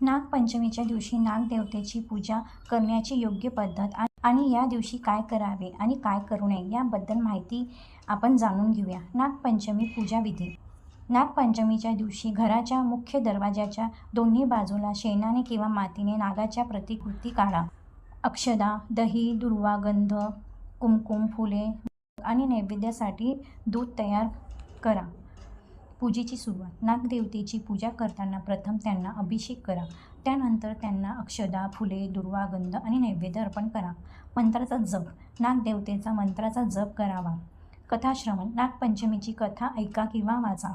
नागपंचमीच्या दिवशी नागदेवतेची पूजा करण्याची योग्य पद्धत आणि या दिवशी काय करावे आणि काय करू नये याबद्दल माहिती आपण जाणून घेऊया. नागपंचमी पूजा विधी. नागपंचमीच्या दिवशी घराच्या मुख्य दरवाजाच्या दोन्ही बाजूला शेणाने किंवा मातीने नागाच्या प्रतिकृती काढा. अक्षदा दही दुर्वा गंध कुमकुम फुले आणि नैवेद्यासाठी दूध तयार करा. पूजेची सुरुवात. नागदेवतेची पूजा करताना प्रथम त्यांना अभिषेक करा. त्यानंतर त्यांना अक्षदा फुले दुर्वा गंध आणि नैवेद्य अर्पण करा. मंत्राचा जप. नागदेवतेचा मंत्राचा जप करावा. कथाश्रवण. नागपंचमीची कथा ऐका किंवा वाचा.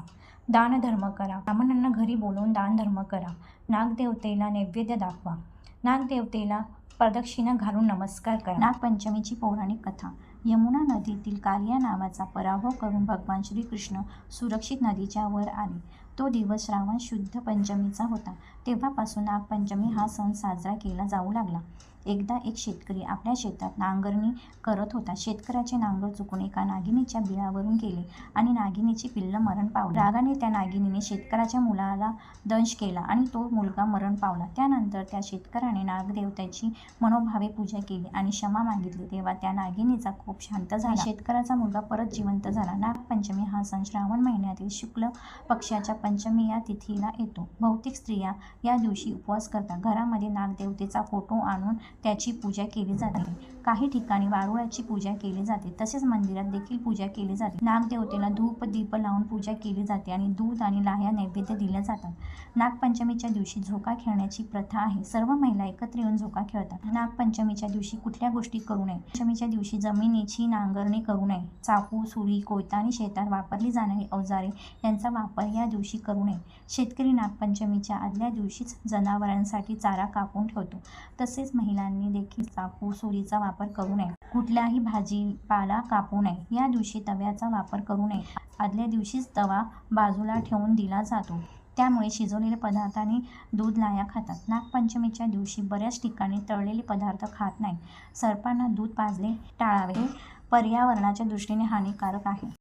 दानधर्म करा. ब्राह्मणांना घरी बोलवून दानधर्म करा. नागदेवतेला नैवेद्य दाखवा. नागदेवतेला प्रदक्षिणा घालून नमस्कार करा. नागपंचमीची पौराणिक कथा. यमुना नदीतील कालिया नावाचा पराभव करून भगवान श्रीकृष्ण सुरक्षित नदीच्या वर आले. तो दिवस श्रावण शुद्ध पंचमीचा होता. तेव्हापासून नागपंचमी हा सण साजरा केला जाऊ लागला. एकदा एक शेतकरी आपल्या शेतात नांगरणी करत होता. शेतकऱ्याचे नांगर चुकून एका नागिनीच्या बिळावरून गेले आणि नागिनीची पिल्लं मरण पावली. रागाने त्या नागिनीने शेतकऱ्याच्या मुलाला दंश केला आणि तो मुलगा मरण पावला. त्यानंतर त्या शेतकऱ्याने नागदेवतेची मनोभावे पूजा केली आणि क्षमा मागितली. तेव्हा त्या नागिनीचा खूप शांत झाला. शेतकऱ्याचा मुलगा परत जिवंत झाला. नागपंचमी हा सण श्रावण महिन्यातील शुक्ल पक्षाच्या पंचमी या तिथीला येतो. बहुतेक स्त्रिया या दिवशी उपवास करतात. घरामध्ये नागदेवतेचा फोटो आणून त्याची पूजा केली जाते. काही ठिकाणी वारुळाची पूजा केली जाते. तसेच मंदिरात देखील पूजा केली जाते. नागदेवतेला धूप दीप लावून पूजा केली जाते आणि दूध आणि लाह्या नैवेद्य दिल्या जातात. नागपंचमीच्या दिवशी झोका खेळण्याची प्रथा आहे. सर्व महिला एकत्र येऊन झोका खेळतात. नागपंचमीच्या दिवशी कुठल्या गोष्टी करू नये? पंचमीच्या दिवशी जमिनीची नांगरणी करू नये. चाकू सुरी कोयता आणि शेतात वापरली जाणारी अवजारे यांचा वापर या दिवशी करू नये. शेतकरी नागपंचमीच्या आदल्या दिवशीच जनावरांसाठी चारा कापून ठेवतो. तसेच महिलांनी देखील चाकू सुरीचा वापर वापर करू नये. कुठल्याही भाजीपाला कापू नये. या दिवशी तव्याचा वापर करू नये. आदल्या दिवशीच तवा बाजूला ठेवून दिला जातो. त्यामुळे शिजवलेले पदार्थ आणि दूध लाया खातात. नागपंचमीच्या दिवशी बऱ्याच ठिकाणी तळलेले पदार्थ खात नाही सर्पांना दूध पाजले टाळावे. पर्यावरणाच्या दृष्टीने हानिकारक आहे.